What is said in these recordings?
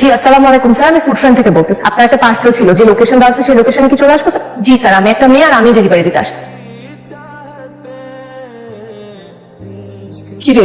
জি আসসালামু আলাইকুম স্যার আমি ফুড ফ্রেন্ড থেকে বলতেছি। আপনার একটা পার্সেল ছিল যে লোকেশন দেওয়া আছে সেই লোকেশনে কি চলে আসব স্যার? জি স্যার আমি একটা মেয়ে আর আমি ডেলিভারি দিতে আসছি। কি রে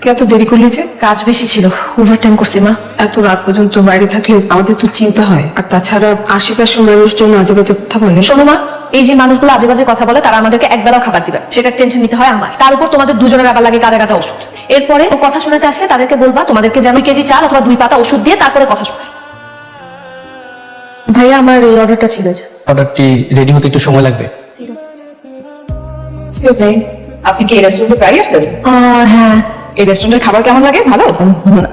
কে এত দেরি করলি যে? কাজ বেশি ছিল ওভারটাইম করছি মা। এত রাত পর্যন্ত বাইরে থাকলে আমাদের তো চিন্তা হয়। আর তাছাড়া আশেপাশের মানুষজন আজে বাজে কথা বলে। শোনো মা এই যে মানুষগুলো আজে বাজে কথা বলে তারা আমাদেরকে একবেলাও খাবার দিবে সেটা টেনশন নিতে হয় আমার। তার উপর তোমাদের দুজনের আবার লাগে কাদা কাদা ওষুধ। এরপরে ও কথা শোনাতে আসে তাদেরকে বলবা তোমাদেরকে যেন কেজি চাল অথবা দুই পাতা ওষুধ দিয়ে তারপরে কথা শোনায়। ভাইয়া আমার এই অর্ডারটা ছিল অর্ডারটি রেডি হতে একটু সময় লাগবে। আপনি কি এই রেস্টুরেন্টে প্রায় আসলেন? হ্যাঁ। এই রেস্টুরেন্টের খাবার কেমন লাগে? ভালো?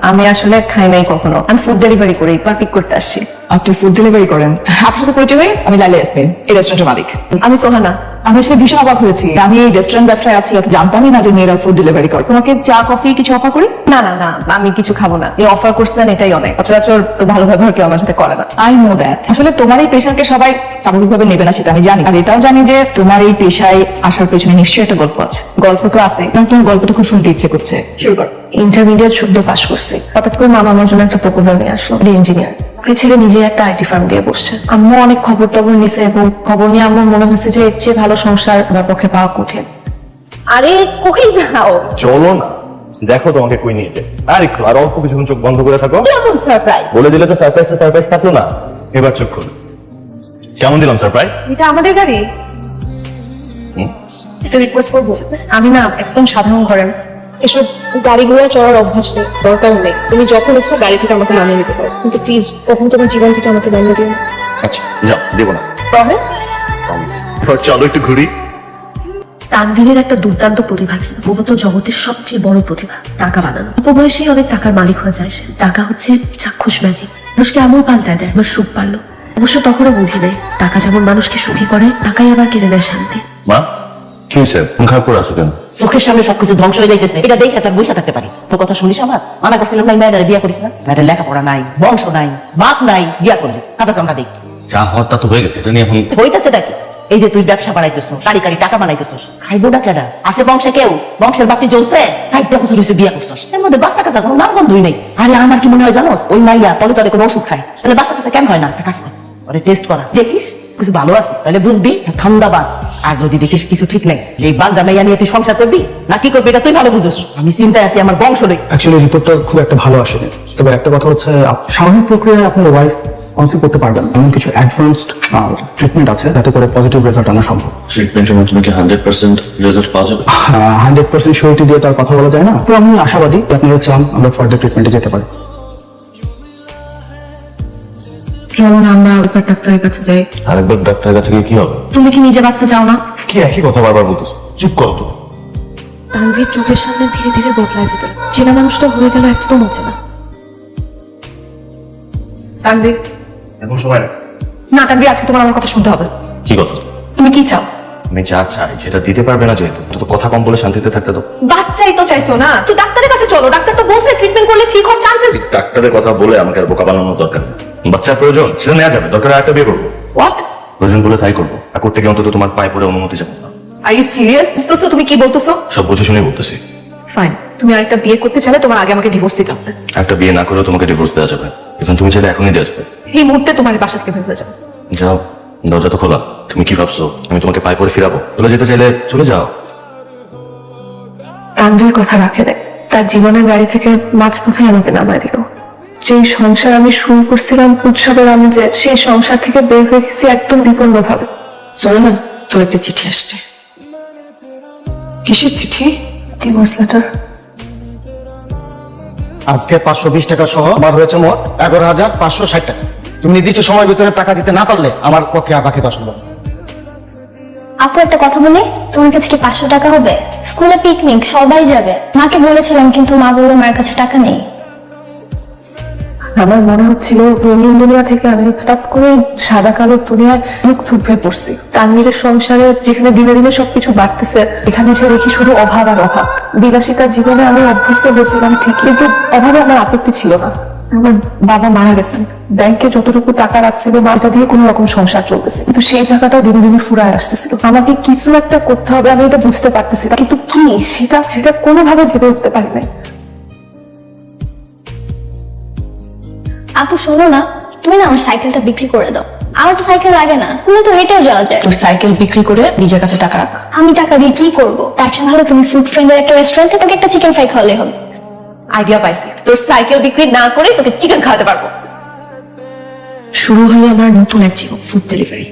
আমি আসলে খাই নাই কখনো। আমি ফুড ডেলিভারি করি এবার পিক করতে আসছি। আপনি ফুড ডেলিভারি করেন। আপনার সাথে পরিচয় হয়ে আমি লাইলা ইয়াসমিন এই রেস্টুরেন্টের মালিক। আমি সোহানা। আমি আসলে ভীষণ অবাক হয়েছি। আমি এই রেস্টুরেন্ট ব্যবসায় আছি এত জানতামই না যে মেয়েরা ফুড ডেলিভারি করে। তোমাকে চা কফি কিছু অফার করি? না না না আমি কিছু খাব না। এই অফার করছেন এটাই অনেক। সচরাচর তো ভালো ব্যবহার কেউ আমার সাথে করে না। আই নো দ্যাট আসলে তোমার এই পেশাকে সবাই স্বাভাবিকভাবে নেবে না সেটা আমি জানি। আর এটাও জানি যে তোমার এই পেশায় আসার পেছনে নিশ্চয়ই একটা গল্প আছে। গল্প তো আছে। তোমার গল্পটা খুব শুনতে ইচ্ছে করছে। শুরু কর। ইন্টারমিডিয়েট শুদ্ধ পাস করছি। হঠাৎ করে মামা আমার জন্য একটা প্রপোজাল নিয়ে আসলো। ইঞ্জিনিয়ার ওই ছেলে নিজে একটা আইটি ফার্ম দিয়ে বসছে। আম্মু অনেক খবর টবর নিছে এবং খবর নিয়ে আম্মু মনে হচ্ছে যে এর চেয়ে ভালো সংসার আমার পক্ষে পাওয়া কঠিন। আরে কই যাও? চলো না। দেখো তোমাকে কই নিয়ে যায়। আর একটু আর অল্প কিছুক্ষণ চোখ বন্ধ করে থাকো। কেমন সারপ্রাইজ বলে দিলে তো সারপ্রাইজ তো সারপ্রাইজ থাকল না। এবার চোখ খুল। কেমন দিলাম সারপ্রাইজ এটা আমাদের গাড়ি? একটা রিকোয়েস্ট করব। আমি না একদম সাধারণ ঘরের। এসব গাড়িগুলো চড়ার অভ্যাস নেই দরকার নেই। তুমি যখন ইচ্ছা গাড়ি থেকে আমাকে নামিয়ে নিতে পারো। কিন্তু প্লিজ কখন তোমার জীবন থেকে আমাকে নামিয়ে দিও। আচ্ছা যাও দেবো না। প্রমিস প্রমিস চলো একটু ঘুরি। তানভীরের একটা দুর্দান্ত প্রতিভা ছিল। ও তো জগতের সবচেয়ে বড় প্রতিভা টাকা বানানো। অল্প বয়সেই অনেক টাকার মালিক হয়ে যায় সে। টাকা হচ্ছে চাক্ষুষ ম্যাজিক মানুষকে আমল পাল্টায় দেয় এবার সুখ পারল। অবশ্য তখনও বুঝি নাই টাকা যেমন মানুষকে সুখী করে টাকাই আবার কেড়ে নেয় শান্তি। মা? কি হয়েছে মন খারাপ করে আসো কেন? চোখের সামনে সবকিছু ধ্বংস হয়ে যাইতেছে। এটা দেখে তার থাকতে পারি। তোর কথা শুনিস আমার? মানা করছিলাম নাই মেয়েটারে বিয়া করিস না? মেয়েটার লেখাপড়া নাই বংশ নাই বাপ নাই বিয়া করলি। কাদা চামড়া দেখ যা হওয়ার তা তো হয়ে গেছে এটা নিয়ে এখন হইতেছে কি? এই যে তুই ব্যবসা বাড়াইতেছ কারি কারি টাকা বানাইতেছ খাইবো না কেডা? আছে বংশে কেউ? বংশের বাতি জ্বলছে ষাটটা বছর হয়েছে বিয়া করছস। এর মধ্যে বাচ্চা কাছে কোনো নাম গন্ধই নেই। আরে আমার কি মনে হয় জানোস? ওই মাইয়া তলে তলে কোনো ওষুধ খায়। তাহলে বাচ্চা কাছে কেন হয় না? কাজ কর। ওরে টেস্ট করা। দেখিস? কিছু ভালো আছে? তাহলে বুঝবি ঠান্ডা বাস। আর যদি দেখিস কিছু ঠিক নাই এই বাল জামাইয়া নিয়ে তুই সংসার করবি? না কি করবি এটা তুই ভালো বুঝোস। আমি চিন্তায় আছি আমার বংশ নেই অ্যাকচুয়ালি রিপোর্টটা খুব একটা ভালো আসেনি। তবে একটা কথা হচ্ছে আপ- স্বাভাবিক প্রক্রিয়ায় আপনার ওয়াইফ কনসিভ করতে পারবেন এমন কিছু অ্যাডভান্সড ট্রিটমেন্ট আছে যাতে করে পজিটিভ রেজাল্ট আনা সম্ভব। ট্রিটমেন্টের মাধ্যমে কি হান্ড্রেড পার্সেন্ট রেজাল্ট পাওয়া যাবে? হান্ড্রেড পার্সেন্ট সিউরিটি দিয়ে তার কথা বলা যায় না। তো আমি আশাবাদী যে আপনারা চান আমরা ফার্দার ট্রিটমেন্টে যেতে পারি। চলো না আমরা আরেকবার ডাক্তারের কাছে যাই। আরেকবার ডাক্তারের কাছে গিয়ে কি হবে? তুমি কি নিজে বাচ্চা চাও না? কি একই কথা বারবার বলতেছো? চুপ করো তো। তানভীর চোখের সামনে ধীরে ধীরে বদলায় যেত। চেনা মানুষটা হয়ে গেল একদম অচেনা। তানভীর। এখন সময় না না তানভীর আজকে তোমার আমার কথা শুনতে হবে। কি কথা? তুমি কি চাও? আমি যা চাই সেটা দিতে পারবে না যেহেতু। তো কথা কম বলে শান্তিতে থাকতে তো। বাচ্চাই তো চাইছো না? তো ডাক্তারের কাছে চলো। ডাক্তার তো বলছে ট্রিটমেন্ট করলে ঠিক হওয়ার চান্সেস ডাক্তারের কথা বলে আমাকে আর বোকা বানানোর দরকার নেই। বাচ্চার প্রয়োজন সেটা নেওয়া যাবে। দরকার একটা বিয়ে করব। হোয়াট প্রয়োজন বলে তাই করব। আর করতে গিয়ে অন্তত তোমার পায়ে পড়ে অনুমতি যাব না আর ইউ সিরিয়াস বুঝতেছো তুমি কি বলতেছো? সব বুঝে শুনে বলতেছি। ফাইন তুমি আরেকটা বিয়ে করতে চাইলে তোমার আগে আমাকে ডিভোর্স দিতে হবে। একটা বিয়ে না করেও তোমাকে ডিভোর্স দেওয়া যাবে। এখন তুমি চাইলে এখনই দেওয়া যাবে। এই মুহূর্তে তোমার বাসা থেকে বের হয়ে যাও যাও। দরজা তো খোলা। তুমি কি ভাবছ? আমি তোমাকে পায়ে পড়ে ফিরাবো। চলে যেতে চাইলে চলে যাও। তানভীর কথা রাখে দেয় তার জীবনের গাড়ি থেকে মাঝপথে আমাকে নামায় দিল। যেই সংসার আমি শুরু করছিলাম উৎসবের আমেজে সেই সংসার থেকে বের হয়ে গেছি একদম বিপন্ন ভাবে চলো না তোর একটা চিঠি আসছে। কিসের চিঠি? ডিভোর্স লেটার আজকে পাঁচশো বিশ টাকা সহ আমার হয়েছে মোট এগারো হাজার পাঁচশো ষাট টাকা। তুমি নির্দিষ্ট সময়ের ভিতরে টাকা দিতে না পারলে আমার পক্ষে আর বাকি দশ আপু একটা কথা বলি? তোমার কাছে কি পাঁচশো টাকা হবে? স্কুলে পিকনিক সবাই যাবে। মাকে বলেছিলাম, কিন্তু মা বলল মায়ের কাছে টাকা নেই। আমার মনে হচ্ছিল রঙিন দুনিয়া থেকে আমি হঠাৎ করে সাদা কালো দুনিয়ায় মুখ থুবড়ে পড়ছি। তানভীরের সংসারে যেখানে দিনে দিনে সবকিছু বাড়তেছে, এখানে এসে দেখি শুধু অভাব আর অভাব। বিলাসিতার জীবনে আমি অভ্যস্ত হয়েছিলাম ঠিক কিন্তু অভাবে আমার আপত্তি ছিল না। আমার বাবা মারা গেছেন। ব্যাংকে যতটুকু টাকা রাখছিল মালটা দিয়ে কোনো রকম সংসার চলতেছে। কিন্তু সেই টাকাটাও দিনে দিনে ফুরায় আসতেছিল। আমাকে কিছু একটা করতে হবে আমি এটা বুঝতে পারতেছি না। কিন্তু কি? সেটা সেটা কোনোভাবে ভেবে উঠতে পারি নাই। আপু শোনো না। তুমি না আমার সাইকেলটা বিক্রি করে দাও। আমার তো সাইকেল লাগে না। তুমি তো হেঁটেও যাওয়া যায়। তোর সাইকেল বিক্রি করে নিজের কাছে টাকা রাখ। আমি টাকা দিয়ে কি করব? তার চেয়ে ভালো তুমি ফুড ফ্রেন্ডের একটা রেস্টুরেন্টে তোকে একটা চিকেন ফ্রাই খাওয়ালে হবে। আইডিয়া পাইছি। তোর সাইকেল বিক্রি না করে তোকে চিকেন খাওয়াতে পারব। শুরু হলো আমার নতুন এক জীবন ফুড ডেলিভারি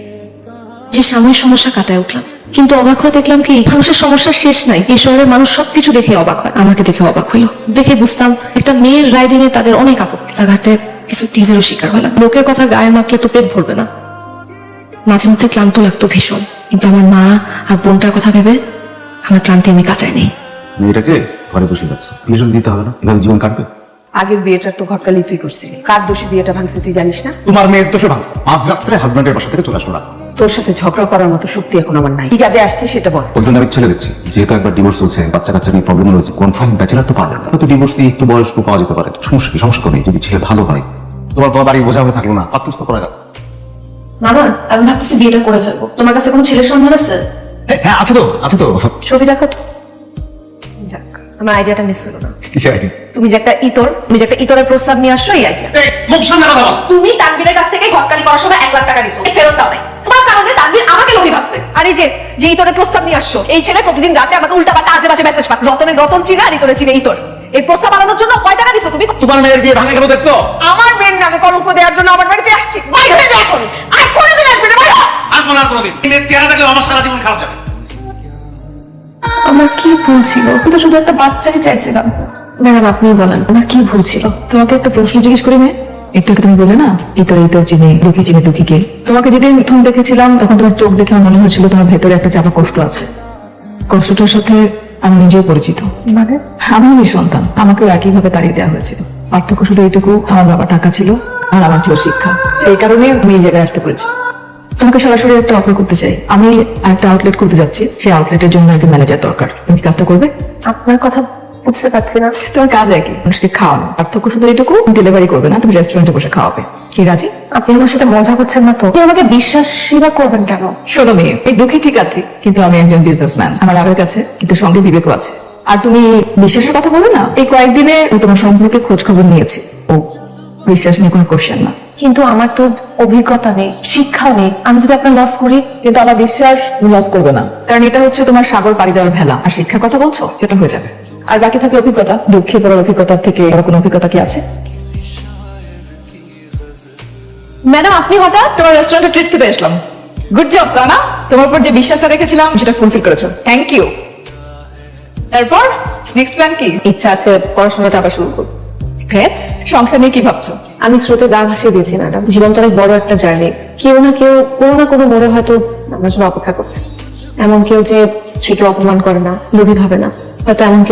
যে সাময়িক সমস্যা কাটায় উঠলাম কিন্তু অবাক হয়ে দেখলাম কি মানুষের সমস্যার শেষ নাই। এই শহরের মানুষ সবকিছু দেখে অবাক হয়। আমাকে দেখে অবাক হলো। দেখে বুঝতাম একটা মেয়ের রাইডিং এ তাদের অনেক আপত্তি। রাস্তাঘাটে কিছু টিজেরও শিকার হলাম। লোকের কথা গায়ে মাখলে তো পেট ভরবে না। মাঝে মধ্যে ক্লান্ত লাগতো ভীষণ। কিন্তু আমার মা আর বোনটার কথা ভেবে আমার ক্লান্তি আমি কাটাই নেই। মেয়েটাকে? ঘরে বসে যাচ্ছে। প্রিজন দিতে হবে না। এভাবে জীবন কাটবে? আগের বিয়েটার তো ঘটকালি তুই করছিলি কার দোষী বিয়েটা ভাঙছে তুই জানিস না? তোমার মেয়ের দোষে ভাঙছে। আজ রাত্রে হাজব্যান্ডের বাসা থেকে চলে আসলো না তোর সাথে ঝগড়া করার মতো শক্তি এখন আমার নাই। কি কাজে আসছে সেটা বল। ওর জন্য আমি ছেলে দেখছি যেহেতু একবার ডিভোর্স চলছে বাচ্চা কাচ্চা নিয়ে প্রবলেম রয়েছে কনফার্ম ব্যাচেলার তো পারবেন না হয়তো ডিভোর্সি একটু বয়স্ক পাওয়া যেতে পারে। সমস্যা কি? সমস্যা তো নেই। যদি ছেলে ভালো হয় তোমার তোমার বাড়ি বোঝা হয়ে থাকল না। পাত্রস্ত করা গেল মামা আমি ভাবতেছি বিয়েটা করে ফেলব। তোমার কাছে কোনো ছেলের সন্ধান আছে? হ্যাঁ আছে তো আছে তো। ছবি দেখো তো। আমার আইডিয়াটা মিস হলো না। কিসে আইডিয়া তুমি যে একটা ইতর তুমি যে একটা ইতরের প্রস্তাব নিয়ে আসছো এই আইডিয়া মুখ সামনে কথা বল। তুমি তানভীরের কাছ থেকে ঘটকালি করার সময় এক লাখ টাকা দিছো এই ফেরত দাও তোমার কারণে তানভীর আমাকে লোভী ভাবছে। আর এই যে যে ইতরের প্রস্তাব নিয়ে আসছো এই ছেলে প্রতিদিন রাতে আমাকে উল্টা পাল্টা আজে বাজে মেসেজ পাঠায় রতনের রতন চিনে আর ইতরের চিনে ইতর। এই প্রস্তাব বানানোর জন্য কয় টাকা দিছো তুমি? তোমার মেয়ের বিয়ে ভাঙে গেল দেখছ? আমার মেয়ের নামে কলঙ্ক দেওয়ার জন্য আমার বাড়িতে আসছি। বাইরে এখন আর কোনোদিন আসবে না বাইরে। আসব না আর কোনোদিন। এই মেয়ের চেহারা দেখলে আমার সারা জীবন খারাপ যাবে। আমার কি ভুল ছিল? তো শুধু একটা বাচ্চাই চাইছিলাম। ম্যাডাম আপনি বলেন। আমার কি ভুল ছিল? তোমাকে একটা প্রশ্ন জিজ্ঞেস করি মেয়ে? একটু তুমি বলে না ইতর ইতর চিনি দুঃখী চিনি দুঃখীকে। তোমাকে যেদিন প্রথম দেখেছিলাম তখন তোমার চোখ দেখে আমার মনে হয়েছিল তোমার ভেতরে একটা চাপা কষ্ট আছে। কষ্টটার সাথে আমি নিজেও পরিচিত। মানে? আমিও নিঃসন্তান আমাকেও একইভাবে তাড়িয়ে দেওয়া হয়েছিল। পার্থক্য শুধু এইটুকু আমার বাবা টাকা ছিল আর আমার ছিল শিক্ষা। সেই কারণে আমি এই জায়গায় আসতে পেরেছি। তোমাকে সরাসরি একটা অফার করতে চাই। আমি একটা আউটলেট করতে যাচ্ছি। সেই আউটলেটের জন্য একজন ম্যানেজার দরকার। তুমি কাজটা করবে? আপনার কথা বুঝতে পারছি না। তোমার কাজ একই। মানুষকে খাওয়ানো পার্থক্য শুধু এইটুকু ডেলিভারি করবে না তুমি রেস্টুরেন্টে বসে খাওয়াবে। কি রাজি? আপনি আমার সাথে মজা করছেন না তো? আমাকে বিশ্বাসী বা করবেন কেন? শোনো মেয়ে এই দুঃখী ঠিক আছে কিন্তু আমি একজন বিজনেসম্যান আমার আবেগ আছে কিন্তু সঙ্গে বিবেকও আছে। আর তুমি বিশ্বাসের কথা বলে না এই কয়েকদিনে তোমার সম্পর্কে খোঁজ খবর নিয়েছি। ও বিশ্বাস নিয়ে কোনো কোশ্চেন না। কিন্তু আমার তো অভিজ্ঞতা নেই শিক্ষাও নেই। আমি যদি আপনার লস করি কিন্তু আমার বিশ্বাস লস করবে না। কারণ এটা হচ্ছে তোমার সাগর পাড়ি দেওয়ার ভেলা। আর শিক্ষার কথা বলছো সেটা হয়ে যাবে। আর বাকি থাকে অভিজ্ঞতা। দুঃখে পড়ার অভিজ্ঞতার থেকে আর কোনো অভিজ্ঞতা কি আছে? ম্যাডাম আপনি হঠাৎ তোমার রেস্টুরেন্টে ট্রিট খেতে আসলাম গুড জব সানা। তোমার উপর যে বিশ্বাসটা রেখেছিলাম সেটা ফুলফিল করেছ। থ্যাংক ইউ তারপর নেক্সট প্ল্যান কি? ইচ্ছা আছে পড়াশোনাটা আবার শুরু করব। গ্রেট সংসার নিয়ে কি ভাবছ? আমি স্রোতে গা ভাসিয়ে দিয়েছি, ম্যাডাম। জীবনটা অনেক বড় একটা জার্নি। কেউ না কেউ, কোনো না কোনো মোড়ে হয়তো আমার জন্য অপেক্ষা করছে। এমন কেউ যে স্ত্রীকে অপমান করে না, লোভী ভাবে না। হয়তো এমন কেউ